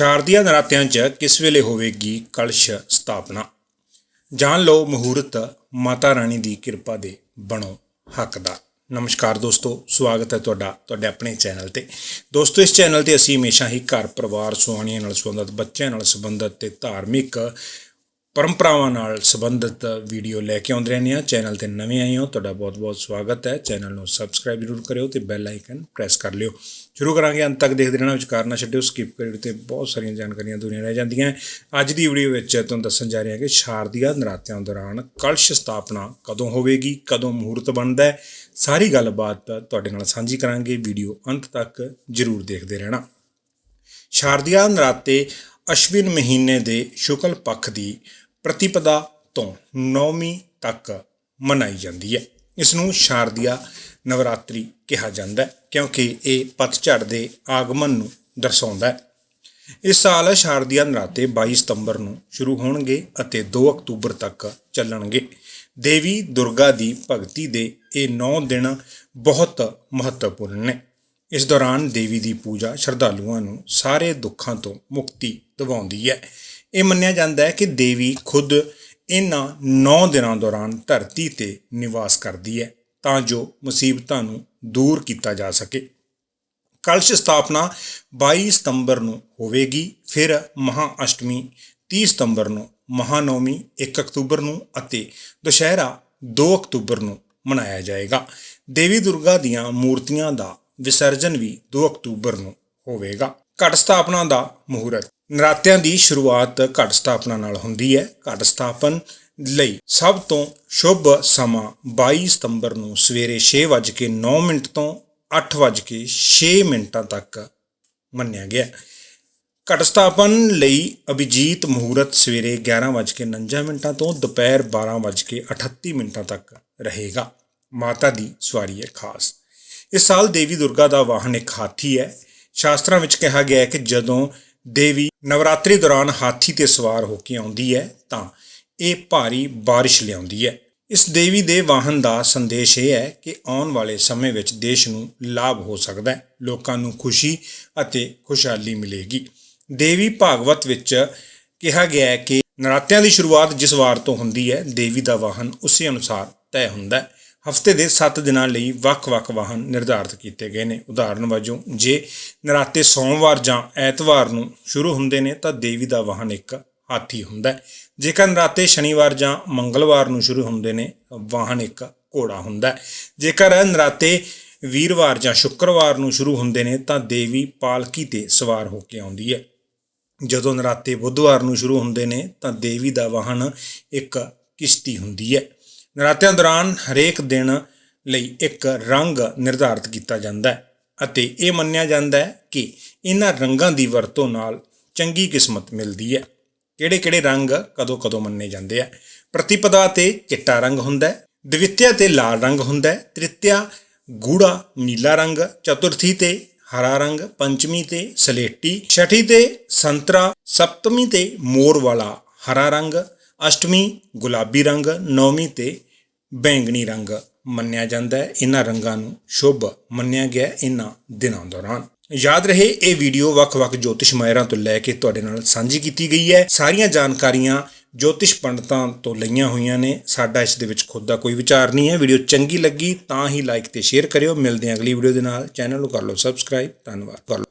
ਸ਼ਾਰਦੀਆ ਨਰਾਤਿਆਂ 'ਚ ਕਿਸ ਵੇਲੇ ਹੋਵੇਗੀ ਕਲਸ਼ ਸਥਾਪਨਾ? ਜਾਣ ਲਓ ਮਹੂਰਤ, ਮਾਤਾ ਰਾਣੀ ਦੀ ਕਿਰਪਾ ਦੇ ਬਣੋ ਹੱਕਦਾਰ। ਨਮਸਕਾਰ ਦੋਸਤੋ, ਸਵਾਗਤ ਹੈ ਤੁਹਾਡਾ, ਤੁਹਾਡੇ ਆਪਣੇ ਚੈਨਲ ਤੇ। ਦੋਸਤੋ, ਇਸ ਚੈਨਲ ਤੇ ਅਸੀਂ ਹਮੇਸ਼ਾ ਹੀ ਘਰ ਪਰਿਵਾਰ ਸੁਹਾਣੀਆਂ ਨਾਲ ਸੰਬੰਧਿਤ, ਬੱਚਿਆਂ ਨਾਲ ਸੰਬੰਧਿਤ ਤੇ ਧਾਰਮਿਕ ਪਰੰਪਰਾਵਾਂ ਨਾਲ ਸੰਬੰਧਿਤ ਵੀਡੀਓ ਲੈ ਕੇ ਆਉਂਦੇ ਰਹਿੰਦੇ ਹਾਂ। ਚੈਨਲ ਤੇ ਨਵੇਂ ਆਏ ਹੋ, ਤੁਹਾਡਾ ਬਹੁਤ-ਬਹੁਤ ਸਵਾਗਤ ਹੈ। ਚੈਨਲ ਨੂੰ ਸਬਸਕ੍ਰਾਈਬ ਜ਼ਰੂਰ ਕਰਿਓ ਤੇ ਬੈਲ ਆਈਕਨ ਪ੍ਰੈਸ ਕਰ ਲਿਓ। ਸ਼ੁਰੂ ਕਰਾਂਗੇ ਅੰਤ ਤੱਕ ਦੇਖਦੇ ਰਹਿਣਾ ਵਿਚਾਰ ਨਾ ਛੱਡਿਓ ਸਕਿਪ ਕਰਿਓ ਤੇ ਬਹੁਤ ਸਾਰੀਆਂ ਜਾਣਕਾਰੀਆਂ ਦੁਨੀਆ ਰਹਿ ਜਾਂਦੀਆਂ ਅੱਜ ਦੀ ਵੀਡੀਓ ਵਿੱਚ ਤੁਹਾਨੂੰ ਦੱਸਣ ਜਾ ਰਿਹਾ ਕਿ ਸ਼ਾਰਦੀਆ ਨਰਾਤਿਆਂ ਦੌਰਾਨ ਕਲਸ਼ ਸਥਾਪਨਾ ਕਦੋਂ ਹੋਵੇਗੀ, ਕਦੋਂ ਮਹੂਰਤ ਬਣਦਾ ਹੈ? ਸਾਰੀ ਗੱਲਬਾਤ ਤੁਹਾਡੇ ਨਾਲ ਸਾਂਝੀ ਕਰਾਂਗੇ। ਵੀਡੀਓ ਅੰਤ ਤੱਕ ਜ਼ਰੂਰ ਦੇਖਦੇ ਰਹਿਣਾ। ਸ਼ਾਰਦੀਆ ਨਰਾਤੇ ਅਸ਼ਵਿਨ ਮਹੀਨੇ ਦੇ ਸ਼ੁਕਲ ਪੱਖ ਦੀ ਪ੍ਰਤੀਪਦਾ ਤੋਂ ਨੌਵੀਂ ਤੱਕ ਮਨਾਈ ਜਾਂਦੀ ਹੈ। ਇਸ ਨੂੰ ਸ਼ਾਰਦੀਆ ਨਵਰਾਤਰੀ ਕਿਹਾ ਜਾਂਦਾ ਹੈ ਕਿਉਂਕਿ ਇਹ ਪਤਝੜ ਦੇ ਆਗਮਨ ਨੂੰ ਦਰਸਾਉਂਦਾ ਹੈ। ਇਸ ਸਾਲ ਸ਼ਾਰਦੀਆ ਨਰਾਤੇ 22 ਸਤੰਬਰ ਨੂੰ ਸ਼ੁਰੂ ਹੋਣਗੇ ਅਤੇ 2 ਅਕਤੂਬਰ ਤੱਕ ਚੱਲਣਗੇ। ਦੇਵੀ ਦੁਰਗਾ ਦੀ ਭਗਤੀ ਦੇ ਇਹ 9 ਦਿਨ ਬਹੁਤ ਮਹੱਤਵਪੂਰਨ ਨੇ। ਇਸ ਦੌਰਾਨ ਦੇਵੀ ਦੀ ਪੂਜਾ ਸ਼ਰਧਾਲੂਆਂ ਨੂੰ ਸਾਰੇ ਦੁੱਖਾਂ ਤੋਂ ਮੁਕਤੀ ਦਿਵਾਉਂਦੀ ਹੈ। ਇਹ ਮੰਨਿਆ ਜਾਂਦਾ ਹੈ ਕਿ ਦੇਵੀ ਖੁਦ ਇਹਨਾਂ 9 ਦਿਨਾਂ ਦੌਰਾਨ ਧਰਤੀ ਤੇ ਨਿਵਾਸ ਕਰਦੀ ਹੈ ਤਾਂ ਜੋ ਮੁਸੀਬਤਾਂ ਨੂੰ ਦੂਰ ਕੀਤਾ ਜਾ ਸਕੇ। ਕਲਸ਼ ਸਥਾਪਨਾ 22 ਸਤੰਬਰ ਨੂੰ ਹੋਵੇਗੀ, ਫਿਰ ਮਹਾ ਅਸ਼ਟਮੀ 30 ਸਤੰਬਰ ਨੂੰ ਮਹਾਨੌਮੀ 1 ਅਕਤੂਬਰ ਨੂੰ ਅਤੇ ਦੁਸ਼ਹਿਰਾ 2 ਅਕਤੂਬਰ ਨੂੰ ਮਨਾਇਆ ਜਾਏਗਾ। ਦੇਵੀ ਦੁਰਗਾ ਦੀਆਂ ਮੂਰਤੀਆਂ ਦਾ ਵਿਸਰਜਨ ਵੀ 2 ਅਕਤੂਬਰ ਨੂੰ ਹੋਵੇਗਾ। ਘਟ ਸਥਾਪਨਾ ਦਾ ਮਹੂਰਤ। ਨਰਾਤਿਆਂ ਦੀ ਸ਼ੁਰੂਆਤ ਘਟ ਸਥਾਪਨਾ ਨਾਲ ਹੁੰਦੀ ਹੈ। ਘਟ ਸਥਾਪਨ ਲਈ ਸਭ ਤੋਂ ਸ਼ੁਭ ਸਮਾਂ 22 ਸਤੰਬਰ ਨੂੰ ਸਵੇਰੇ 6:09 ਮਿੰਟ ਤੋਂ 8:06 ਮਿੰਟਾਂ ਤੱਕ ਮੰਨਿਆ ਗਿਆ। ਹੈ। ਘਟ ਸਥਾਪਨ ਲਈ ਅਭਿਜੀਤ ਮਹੂਰਤ ਸਵੇਰੇ 11:49 ਮਿੰਟਾਂ ਤੋਂ ਦੁਪਹਿਰ 12:38 ਮਿੰਟਾਂ ਤੱਕ ਰਹੇਗਾ। ਮਾਤਾ ਦੀ ਸਵਾਰੀ ਹੈ ਖਾਸ। ਇਸ ਸਾਲ ਦੇਵੀ ਦੁਰਗਾ ਦਾ ਵਾਹਨ ਇੱਕ ਹਾਥੀ ਹੈ। ਸ਼ਾਸਤਰਾਂ ਵਿੱਚ ਕਿਹਾ ਗਿਆ ਹੈ ਕਿ ਜਦੋਂ ਦੇਵੀ ਨਵਰਾਤਰੀ ਦੌਰਾਨ ਹਾਥੀ ਤੇ ਸਵਾਰ ਹੋ ਕੇ ਆਉਂਦੀ ਹੈ, ਤਾਂ ਇਹ ਭਾਰੀ ਬਾਰਿਸ਼ ਲਿਆਉਂਦੀ ਹੈ। ਇਸ ਦੇਵੀ ਦੇ ਵਾਹਨ ਦਾ ਸੰਦੇਸ਼ ਇਹ ਹੈ ਕਿ ਆਉਣ ਵਾਲੇ ਸਮੇਂ ਵਿੱਚ ਦੇਸ਼ ਨੂੰ ਲਾਭ ਹੋ ਸਕਦਾ ਹੈ, ਲੋਕਾਂ ਨੂੰ ਖੁਸ਼ੀ ਅਤੇ ਖੁਸ਼ਹਾਲੀ ਮਿਲੇਗੀ। ਦੇਵੀ ਭਾਗਵਤ ਵਿੱਚ ਕਿਹਾ ਗਿਆ ਹੈ ਕਿ ਨਰਾਤਿਆਂ ਦੀ ਸ਼ੁਰੂਆਤ ਜਿਸ ਵਾਰ ਤੋਂ ਹੁੰਦੀ ਹੈ, ਦੇਵੀ ਦਾ ਵਾਹਨ ਉਸੇ ਅਨੁਸਾਰ ਤੈਅ ਹੁੰਦਾ ਹੈ। ਹਫ਼ਤੇ ਦੇ 7 ਦਿਨਾਂ ਲਈ ਵੱਖ-ਵੱਖ ਵਾਹਨ ਨਿਰਧਾਰਤ ਕੀਤੇ ਗਏ ਨੇ। ਉਦਾਹਰਨ ਵਜੋਂ, ਜੇ ਨਰਾਤੇ ਸੋਮਵਾਰ ਜਾਂ ਐਤਵਾਰ ਨੂੰ ਸ਼ੁਰੂ ਹੁੰਦੇ ਨੇ, ਤਾਂ ਦੇਵੀ ਦਾ ਵਾਹਨ ਇੱਕ ਹਾਥੀ ਹੁੰਦਾ ਹੈ। ਜੇਕਰ ਨਰਾਤੇ ਸ਼ਨੀਵਾਰ ਜਾਂ ਮੰਗਲਵਾਰ ਨੂੰ ਸ਼ੁਰੂ ਹੁੰਦੇ ਨੇ, ਵਾਹਨ ਇੱਕ ਘੋੜਾ ਹੁੰਦਾ ਹੈ। ਜੇਕਰ ਨਰਾਤੇ ਵੀਰਵਾਰ ਜਾਂ ਸ਼ੁੱਕਰਵਾਰ ਨੂੰ ਸ਼ੁਰੂ ਹੁੰਦੇ ਨੇ, ਤਾਂ ਦੇਵੀ ਪਾਲਕੀ ਤੇ ਸਵਾਰ ਹੋ ਕੇ ਆਉਂਦੀ ਹੈ। ਜਦੋਂ ਨਰਾਤੇ ਬੁੱਧਵਾਰ ਨੂੰ ਸ਼ੁਰੂ ਹੁੰਦੇ ਨੇ, ਤਾਂ ਦੇਵੀ ਦਾ ਵਾਹਨ ਇੱਕ ਕਿਸ਼ਤੀ ਹੁੰਦੀ ਹੈ। ਨਰਾਤਿਆਂ ਦੌਰਾਨ ਹਰੇਕ ਦਿਨ ਲਈ ਇੱਕ ਰੰਗ ਨਿਰਧਾਰਤ ਕੀਤਾ ਜਾਂਦਾ ਹੈ ਅਤੇ ਇਹ ਮੰਨਿਆ ਜਾਂਦਾ ਹੈ ਕਿ ਇਹਨਾਂ ਰੰਗਾਂ ਦੀ ਵਰਤੋਂ ਨਾਲ ਚੰਗੀ ਕਿਸਮਤ ਮਿਲਦੀ ਹੈ। ਕਿਹੜੇ-ਕਿਹੜੇ ਰੰਗ ਕਦੋਂ-ਕਦੋਂ ਮੰਨੇ ਜਾਂਦੇ ਆ? ਪ੍ਰਤੀਪਦਾ ਤੇ ਚਿੱਟਾ ਰੰਗ ਹੁੰਦਾ ਹੈ, ਦਵਿਤਿਆ ਤੇ ਲਾਲ ਰੰਗ ਹੁੰਦਾ ਹੈ, ਤ੍ਰਿਤਿਆ ਗੂੜਾ ਨੀਲਾ ਰੰਗ, ਚਤੁਰਥੀ ਤੇ ਹਰਾ ਰੰਗ, ਪੰਚਮੀ ਤੇ ਸਲੇਟੀ, ਛਠੀ ਤੇ ਸੰਤਰਾ, ਸਪਤਮੀ ਤੇ ਮੋਰ ਵਾਲਾ ਹਰਾ ਰੰਗ, ਅਸ਼ਟਮੀ ਗੁਲਾਬੀ ਰੰਗ, ਨੌਵੀਂ ਤੇ ਬੈਂਗਣੀ ਰੰਗ ਮੰਨਿਆ ਜਾਂਦਾ ਹੈ। ਇਹਨਾਂ ਰੰਗਾਂ ਨੂੰ ਸ਼ੁਭ ਮੰਨਿਆ ਗਿਆ ਇਹਨਾਂ ਦਿਨਾਂ ਦੌਰਾਨ। ਯਾਦ ਰਹੇ, ਇਹ ਵੀਡੀਓ ਵੱਖ-ਵੱਖ ਜੋਤਿਸ਼ ਮਾਹਿਰਾਂ ਤੋਂ ਲੈ ਕੇ ਤੁਹਾਡੇ ਨਾਲ ਸਾਂਝੀ ਕੀਤੀ ਗਈ ਹੈ। ਸਾਰੀਆਂ ਜਾਣਕਾਰੀਆਂ ਜੋਤਿਸ਼ ਪੰਡਤਾਂ ਤੋਂ ਲਈਆਂ ਹੋਈਆਂ ਨੇ। ਸਾਡਾ ਇਸ ਦੇ ਵਿੱਚ ਖੁਦ ਦਾ ਕੋਈ ਵਿਚਾਰ ਨਹੀਂ ਹੈ। ਵੀਡੀਓ ਚੰਗੀ ਲੱਗੀ ਤਾਂ ਹੀ ਲਾਈਕ ਤੇ ਸ਼ੇਅਰ ਕਰਿਓ। ਮਿਲਦੇ ਹਾਂ ਅਗਲੀ ਵੀਡੀਓ ਦੇ ਨਾਲ। ਚੈਨਲ ਨੂੰ ਕਰ ਲਓ ਸਬਸਕ੍ਰਾਈਬ। ਧੰਨਵਾਦ। ਕਰ ਲਓ